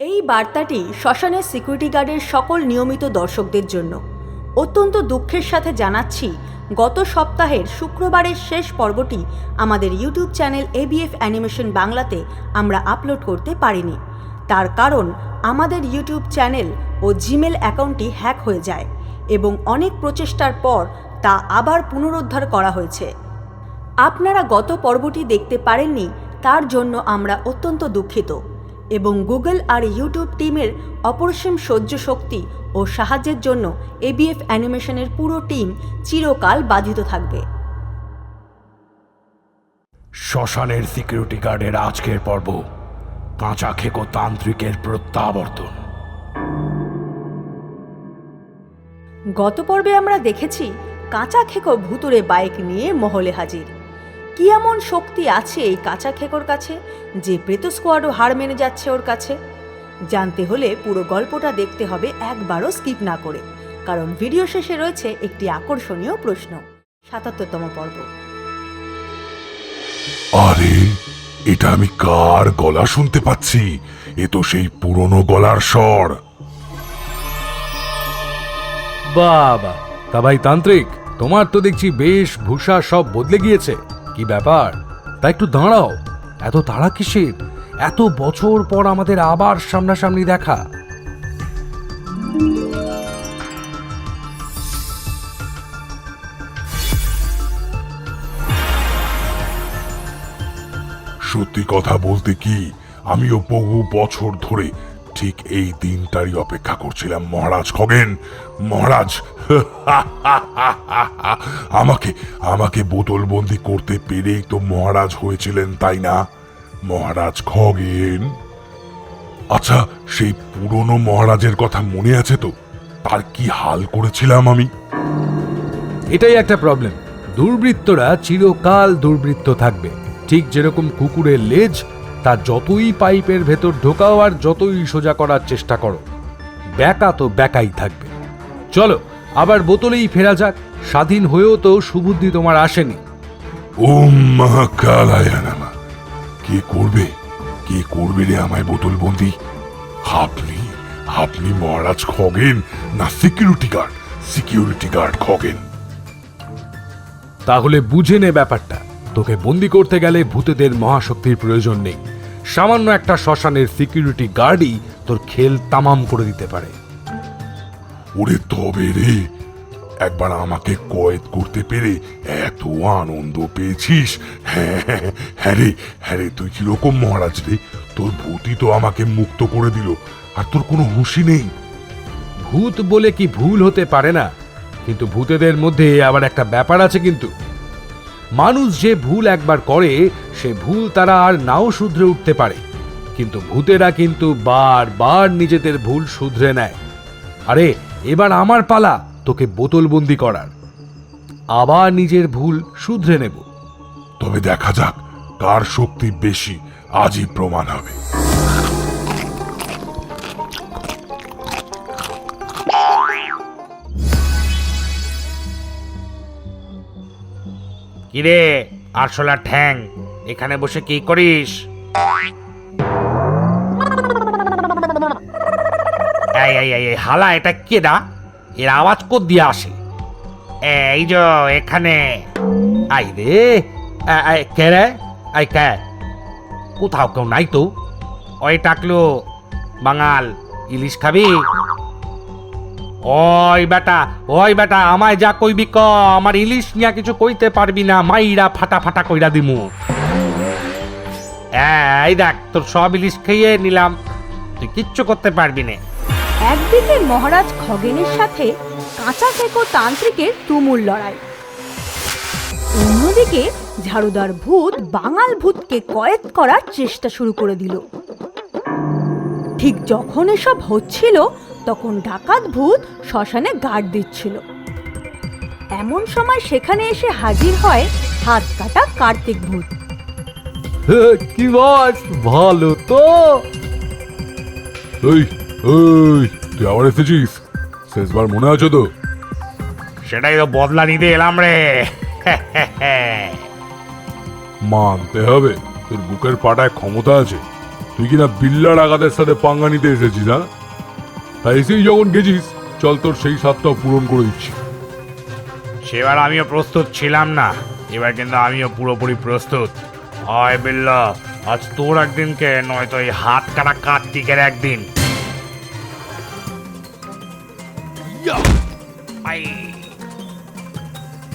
এই বার্তাটি শ্মশানের সিকিউরিটি গার্ডের সকল নিয়মিত দর্শকদের জন্য। অত্যন্ত দুঃখের সাথে জানাচ্ছি, গত সপ্তাহের শুক্রবারের শেষ পর্বটি আমাদের ইউটিউব চ্যানেল এবিএফ অ্যানিমেশন বাংলাতে আমরা আপলোড করতে পারিনি। তার কারণ, আমাদের ইউটিউব চ্যানেল ও জিমেল অ্যাকাউন্টটি হ্যাক হয়ে যায় এবং অনেক প্রচেষ্টার পর তা আবার পুনরুদ্ধার করা হয়েছে। আপনারা গত পর্বটি দেখতে পারেননি, তার জন্য আমরা অত্যন্ত দুঃখিত। এবং গুগল আর ইউটিউব টিমের অপরিসীম সহ্য শক্তি ও সাহায্যের জন্য এবিএফ অ্যানিমেশনের পুরো টিম চিরকাল বাধিত থাকবে। শ্মশানের সিকিউরিটি গার্ডের আজকের পর্ব কাঁচা খেকো তান্ত্রিকের প্রত্যাবর্তন। গত পর্বে আমরা দেখেছি কাঁচা খেকো ভুতুরে বাইক নিয়ে মহলে হাজির। কি এমন শক্তি আছে এই কাঁচা খেকোর কাছে যে প্রেত স্কোয়াডও হার মেনে যাচ্ছে ওর কাছে? জানতে হলে পুরো গল্পটা দেখতে হবে একবারও স্কিপ না করে কারণ ভিডিও শেষে রয়েছে একটি আকর্ষণীয় প্রশ্ন সাতাত্তরতম পর্ব। আরে এটা আমি কার গলা শুনতে পাচ্ছি? এ তো সেই পুরনো গলার স্বর। বাবা তা ভাই তান্ত্রিক তোমার তো দেখছি বেশ ভূষা সব বদলে গিয়েছে। কি ব্যাপার? তা একটু দাঁড়াও। এত তাড়া কিসের? এত বছর পর আমাদের আবার সামনাসামনি দেখা। সত্যি কথা বলতে কি, আমিও বহু বছর ধরে ঠিক এই দিনটারই অপেক্ষা করছিলাম, মহারাজ খগেন। মহারাজ, আমাকে আমাকে বোতলবন্দি করতে পেরেই তো মহারাজ হয়েছিলেন, তাই না? মহারাজ খগেন। আচ্ছা সেই পুরনো মহারাজের কথা মনে আছে তো? তার কি হাল করেছিলাম আমি? এটাই একটা প্রবলেম দুর্বৃত্তরা চিরকাল দুর্বৃত্ত থাকবে। ঠিক যেরকম কুকুরের লেজ তা যতই পাইপের ভেতর ঢোকাও আর যতই সোজা করার চেষ্টা করো। ব্যাকা তো ব্যাকাই থাকবে। চলো আবার বোতলেই ফেরা যাক। স্বাধীন হয়েও তো সুবুদ্ধি তোমার আসেনি। ওম মহাকালায় নামা কে করবে? কে করবে রে আমায় বোতল বন্দি? আপনি আপনি মহারাজ খগেন না security guard? Security guard Khagen. তাহলে বুঝে নে ব্যাপারটা। তোকে বন্দি করতে গেলে ভূতেদের মহাশক্তির প্রয়োজন নেই। সামান্য একটা শ্মশানের সিকিউরিটি গার্ডই তোর খেল তামাম করে দিতে পারে। ওরে তবে রে একবার আমাকে কয়েদ করতে পেরে এত আনন্দ পেয়েছিস? হ্যাঁ হ্যাঁ, হ্যাঁ রে হ্যাঁ রে তুই কীরকম মহারাজ রে? তোর ভূতই তো আমাকে মুক্ত করে দিল আর তোর কোনো হুঁশি নেই। ভূত বলে কি ভুল হতে পারে না? কিন্তু ভূতেদের মধ্যে আবার একটা ব্যাপার আছে কিন্তু। মানুষ যে ভুল একবার করে, সে ভুল তারা আর নাও শুধরে উঠতে পারে। কিন্তু ভূতেরা কিন্তু বার বার নিজেদের ভুল শুধরে নেয়। আরে, এবার আমার পালা, তোকে বোতলবন্দি করার। আবার নিজের ভুল শুধরে নেব। তবে দেখা যাক, কার শক্তি বেশি, আজই প্রমাণ হবে। কিরে, আরশোলা ঠ্যাং, এখানে বসে কি করিস? হালা, এটা কে দা? এর আওয়াজ কর দিয়ে আসে? এই যে, এখানে। আই রে কে রে? আই কে? কোথাও কেউ নাই তো? ওই টাকলো, বাঙাল, ইলিশ খাবি? ওই বেটা ওই বেটা, আমায় যা কইবি ক, আমার ইলিশ নিয়া কিছু কইতে পারবি না, মাইরা ফাটা ফাটা কইরা দিমু। এই দেখ, তোর সব ইলিশ খেয়ে নিলাম, তুই কিচ্ছু করতে পারবি না। একদিকে মহারাজ খগেনের সাথে কাঁচা খেকো তান্ত্রিকের তুমুল লড়াই। অন্যদিকে ঝাড়ুদার ভূত বাঙাল ভূতকে কয়েদ করার চেষ্টা শুরু করে দিল। ঠিক যখন এসব হচ্ছিল তখন ডাকাত ভূত শ্মশানে গার্ড দিচ্ছিল। এমন সময় সেখানে এসে হাজির হয় হাত কাটা কার্তিক ভূত। কি বস? ভালো তো। এই এই তুই আবার এসেছিস? শেষবার মনে আছে তো? সেটাই তো বদলা নিতে এলাম রে। মানতে হবে তোর বুকের পাটায় ক্ষমতা আছে। তুই কিনা বিল্লা ডাকাতের সাথে পাঙ্গা নিতে এসেছিস হ্যাঁ? তাই এসেই যখন গেছিস চল তোর সেই স্বাদটাও পূরণ করে দিচ্ছি। সেবার আমিও প্রস্তুত ছিলাম না এবার কিন্তু আমিও পুরোপুরি প্রস্তুত। হয় বিল্লা আজ তোর একদিনকে নয়তো এই হাত কাটা কার্তিকের একদিন। আই।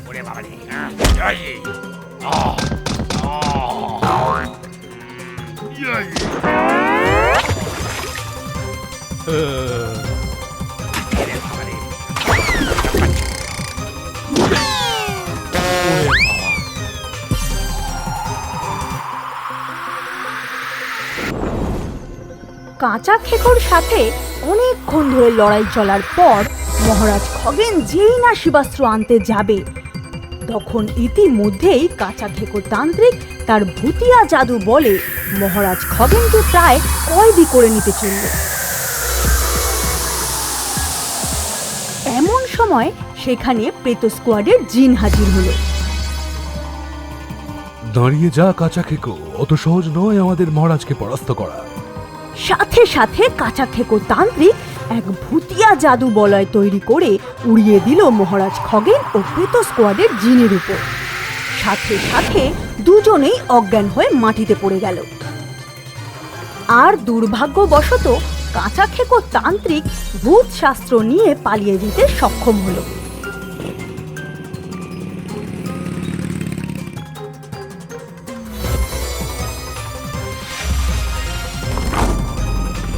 ওরে বাবারে, কাঁচা খেকোর সাথে অনেকক্ষণ ধরে লড়াই চলার পর মহারাজ খগেন যেই না শিবাস্ত্র আনতে যাবে। তখন ইতিমধ্যেই কাঁচা খেকো তান্ত্রিক তার ভুতিয়া জাদু বলে মহারাজ খগেনকে প্রায় কয়েদি করে নিতে চলল। সময় সেখানে প্রেত স্কোয়াডের জিন হাজির হলো। দাঁড়িয়ে যা কাঁচা খেকো অত সহজ নয় আমাদের মহারাজকে পরাস্ত করা। সাথে সাথে কাঁচা খেকো তান্ত্রিক এক ভুতিয়া জাদু বলয় তৈরি করে উড়িয়ে দিল মহারাজ খগেন ও প্রেত স্কোয়াডের জিনের উপর। সাথে সাথে দুজনেই অজ্ঞান হয়ে মাটিতে পড়ে গেল। আর দুর্ভাগ্যবশত কাঁচা খেকো তান্ত্রিক ভূত শাস্ত্র নিয়ে পালিয়ে যেতে সক্ষম হলো।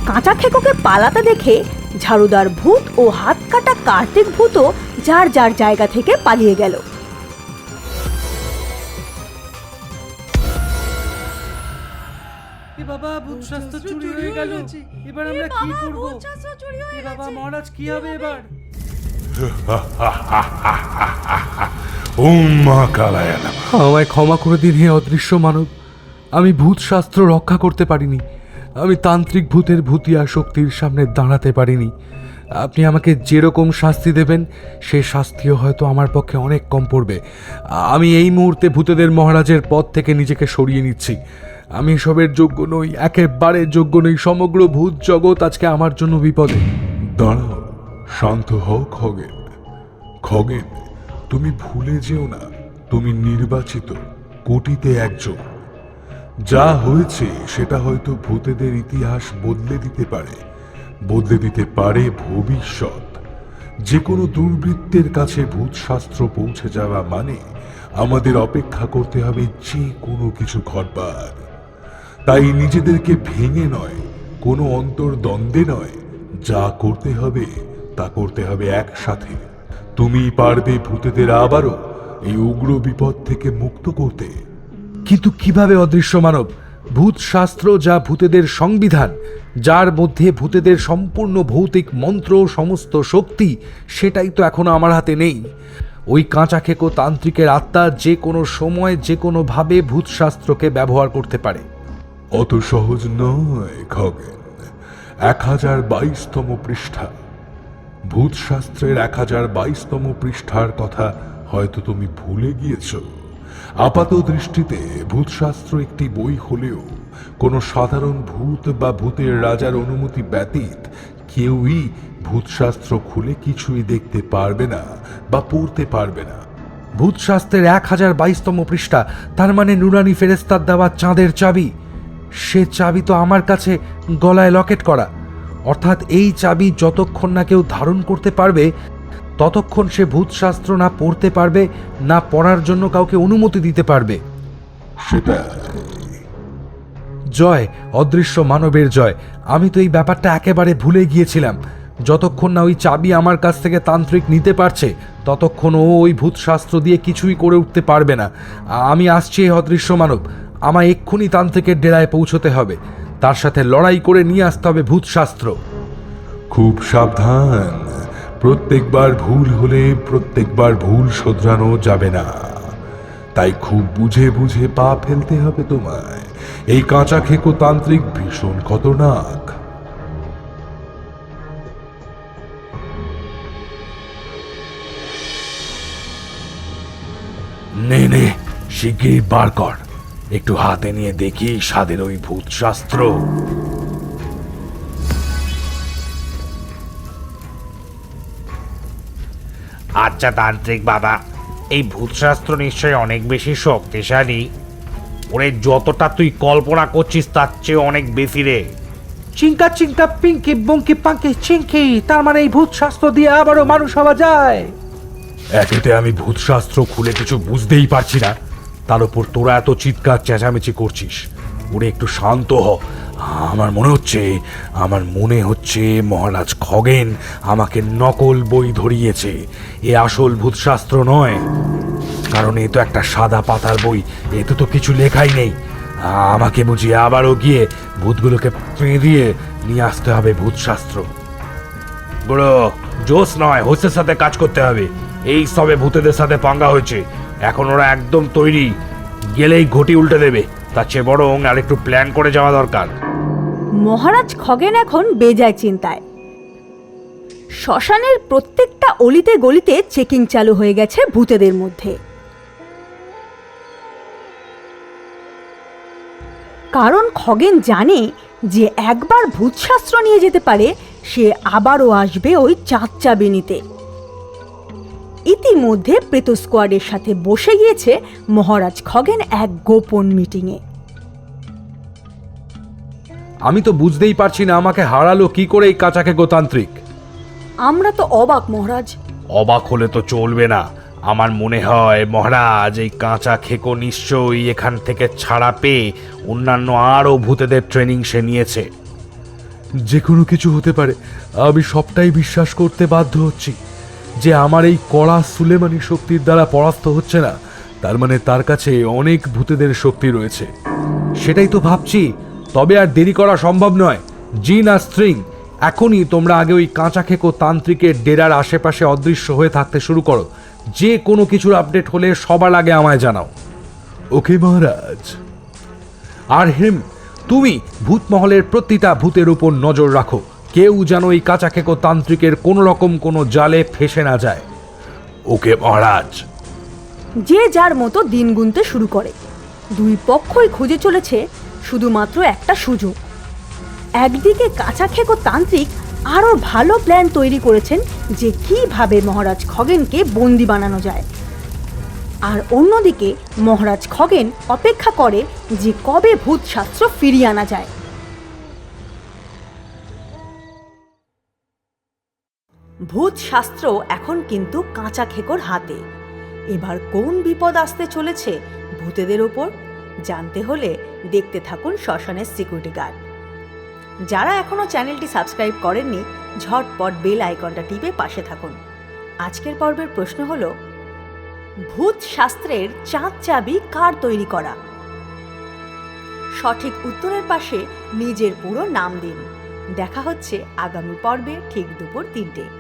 কাঁচা খেকোকে পালাতে দেখে ঝাড়ুদার ভূত ও হাত কাটা কার্তিক ভূতও যার যার জায়গা থেকে পালিয়ে গেল। ভূত চুরি হয়ে গেল। এবার আমরা কি করব? এ বাবা মহারাজ কি হবে এবার? ওম মা কালায়া নামা আমায় ক্ষমা করে দিন হে অদৃশ্য মানব। আমি ভূত শাস্ত্র রক্ষা করতে পারিনি। আমি তান্ত্রিক ভূতের ভূতিয়া শক্তির সামনে দাঁড়াতে পারিনি। আপনি আমাকে যেরকম শাস্তি দেবেন সে শাস্তিও হয়তো আমার পক্ষে অনেক কম পড়বে। আমি এই মুহূর্তে ভূতেদের মহারাজের পদ থেকে নিজেকে সরিয়ে নিচ্ছি। আমি সবের যোগ্য নই, একেবারে যোগ্য নই, সমগ্র ভূত জগৎ আজকে আমার জন্য বিপদে। দাঁড়াও, শান্ত হও, খগেন। খগেন, তুমি ভুলে যেও না, তুমি নির্বাচিত কোটিতে একজন। যা হয়েছে, সেটা হয়তো ভূতেদের ইতিহাস বদলে দিতে পারে, বদলে দিতে পারে ভবিষ্যৎ। যে কোনো দুর্বৃত্তের কাছে ভূত শাস্ত্র পৌঁছে যাওয়া মানে আমাদের অপেক্ষা করতে হবে যে কোনো কিছু ঘটবার। তাই নিজেদেরকে ভেঙে নয়, কোনো অন্তর্দ্বন্দ্বে নয়। যা করতে হবে, তা করতে হবে একসাথে। তুমি পারবে ভূতেদের আবারও এই উগ্র বিপদ থেকে মুক্ত করতে। কিন্তু কীভাবে অদৃশ্য মানব? ভূত শাস্ত্র যা ভূতেদের সংবিধান, যার মধ্যে ভূতেদের সম্পূর্ণ ভৌতিক মন্ত্র, সমস্ত শক্তি, সেটাই তো এখনও আমার হাতে নেই। ওই কাঁচা খেকো তান্ত্রিকের আত্মা যে কোনো সময়, যে কোনোভাবে ভূত শাস্ত্রকে ব্যবহার করতে পারে। অত সহজ নয়, খগেন। এক হাজার বাইশতম পৃষ্ঠা। ভূতশাস্ত্রের এক হাজার বাইশতম পৃষ্ঠার কথা হয়তো তুমি ভুলে গিয়েছ। আপাত দৃষ্টিতে ভূতশাস্ত্র একটি বই হলেও কোনো সাধারণ ভূত বা ভূতের রাজার অনুমতি ব্যতীত কেউই ভূতশাস্ত্র খুলে কিছুই দেখতে পারবে না বা পড়তে পারবে না। ভূত শাস্ত্রের এক হাজার বাইশতম পৃষ্ঠা, তার মানে নুরানি ফেরেস্তার দেওয়া চাঁদের চাবি। সে চাবি তো আমার কাছে গলায় লকেট করা। অর্থাৎ এই চাবি যতক্ষণ না কেউ ধারণ করতে পারবে, ততক্ষণ সে ভূতশাস্ত্র না পড়তে পারবে, না পড়ার জন্য কাউকে অনুমতি দিতে পারবে। সেটা জয়, অদৃশ্য মানবের জয়। আমি তো এই ব্যাপারটা একেবারে ভুলে গিয়েছিলাম। যতক্ষণ না ওই চাবি আমার কাছ থেকে তান্ত্রিক নিতে পারছে, ততক্ষণ ও ওই ভূতশাস্ত্র দিয়ে কিছুই করে উঠতে পারবে না। আমি আসছি এই অদৃশ্য মানব। আমায় এক্ষুনি তান্ত্রিকের ডেরায় পৌঁছতে হবে। তার সাথে লড়াই করে নিয়ে আসতে হবে ভূতশাস্ত্র। খুব সাবধান। প্রত্যেকবার ভুল হলে প্রত্যেকবার ভুল শোধরানো যাবে না। তাই খুব বুঝে বুঝে পা ফেলতে হবে তোমায়। এই কাঁচা খেকো তান্ত্রিক ভীষণ খতরনাক। নে নে, শিগগিরই বার কর। একটু হাতে নিয়ে দেখি স্বাদের ওই ভূত শাস্ত্র আচ্ছা তান্ত্রিক বাবা এই ভূতশাস্ত্র নিশ্চয়ই অনেক বেশি শক্তিশালী। ওরে যতটা তুই কল্পনা করছিস তার চেয়ে অনেক বেশি রে। চিঙ্কা চিঙ্কা পিঙ্কি বঙ্কি পাঙ্কি চিঙ্কি তার মানে এই ভূত শাস্ত্র দিয়ে আবারও মানুষ হওয়া যায়। একেতে আমি ভূতশাস্ত্র খুলে কিছু বুঝতেই পারছি না। তার উপর তোরা এত চিৎকার, চেঁচামেচি করছিস। ওরে একটু শান্ত হ। আমার মনে হচ্ছে, আমার মনে হচ্ছে মহারাজ খগেন আমাকে নকল বই ধরিয়েছে। এ আসল ভূতশাস্ত্র নয়। কারণ এ তো একটা সাদা পাতার বই এতে তো কিছু লেখাই নেই। আমাকে বুঝিয়ে আবারও গিয়ে ভূতগুলোকে পেঁদিয়ে নিয়ে আসতে হবে ভূতশাস্ত্র। বড় জোস নয়, হোসের সাথে কাজ করতে হবে। এই সবে ভূতেদের সাথে পাঙ্গা হয়েছে। এখন ওরা একদম তৈরি। গেলেই ঘটি উল্টে দেবে। তার চেয়ে বরং আর একটু প্ল্যান করে যাওয়া দরকার। মহারাজ খগেন এখন বেজায় চিন্তায়। শ্মশানের প্রত্যেকটা অলিতে গলিতে চেকিং চালু হয়ে গেছে ভূতেদের মধ্যে। কারণ খগেন জানে যে একবার ভূতশাস্ত্র নিয়ে যেতে পারে, সে আবারও আসবে ওই চাঁদ চাবি নিতে ইতিমধ্যে প্রেত স্কোয়াডের সাথে বসে গিয়েছে মহারাজ খগেন এক গোপন মিটিংয়ে। আমি তো বুঝতেই পারছি না আমাকে হারালো কি করে এই কাঁচাকে গোতান্ত্রিক। আমরা তো অবাক মহারাজ। অবাক হলে তো চলবে না। আমার মনে হয় মহারাজ এই কাঁচা খেকো নিশ্চয়ই এখান থেকে ছাড়া পেয়ে অন্যান্য আরও ভূতেদের ট্রেনিং সে নিয়েছে। যে কোনো কিছু হতে পারে। আমি সবটাই বিশ্বাস করতে বাধ্য হচ্ছি। যে আমার এই কড়া সুলেমানি শক্তির দ্বারা পরাস্ত হচ্ছে না, তার মানে তার কাছে অনেক ভূতেদের শক্তি রয়েছে। সেটাই তো ভাবছি, তবে আর দেরি করা সম্ভব নয়। জিন আর স্ট্রিং এখনই তোমরা আগে ওই কাঁচা খেকো তান্ত্রিকের ডেরার আশেপাশে অদৃশ্য হয়ে থাকতে শুরু করো। যে কোনো কিছুর আপডেট হলে সবার আগে আমায় জানাও। ওকে মহারাজ। আর হেম, তুমি ভূতমহলের প্রতিটা ভূতের উপর নজর রাখো। কেউ যেন এই কাঁচা খেকো তান্ত্রিকের কোনো রকম কোনো জালে ফেসে না যায়। ওকে মহারাজ। যে যার মতো দিন গুনতে শুরু করে। দুই পক্ষই খুঁজে চলেছে শুধুমাত্র একটা সুযোগ। একদিকে কাঁচা খেকো তান্ত্রিক আরও ভালো প্ল্যান তৈরি করেছেন যে কীভাবে মহারাজ খগেনকে বন্দি বানানো যায়। আর অন্যদিকে মহারাজ খগেন অপেক্ষা করে যে কবে ভূত শাস্ত্র ফিরিয়ে আনা যায়। ভূত শাস্ত্র এখন কিন্তু কাঁচা খেকোর হাতে। এবার কোন বিপদ আসতে চলেছে ভূতেদের ওপর, জানতে হলে দেখতে থাকুন শ্মশানের সিকিউরিটি গার্ড। যারা এখনও চ্যানেলটি সাবস্ক্রাইব করেননি, ঝটপট বেল আইকনটা টিপে পাশে থাকুন। আজকের পর্বের প্রশ্ন হল ভূত শাস্ত্রের চাঁদ চাবি কার তৈরি করা? সঠিক উত্তরের পাশে নিজের পুরো নাম দিন। দেখা হচ্ছে আগামী পর্বে ঠিক দুপুর তিনটে।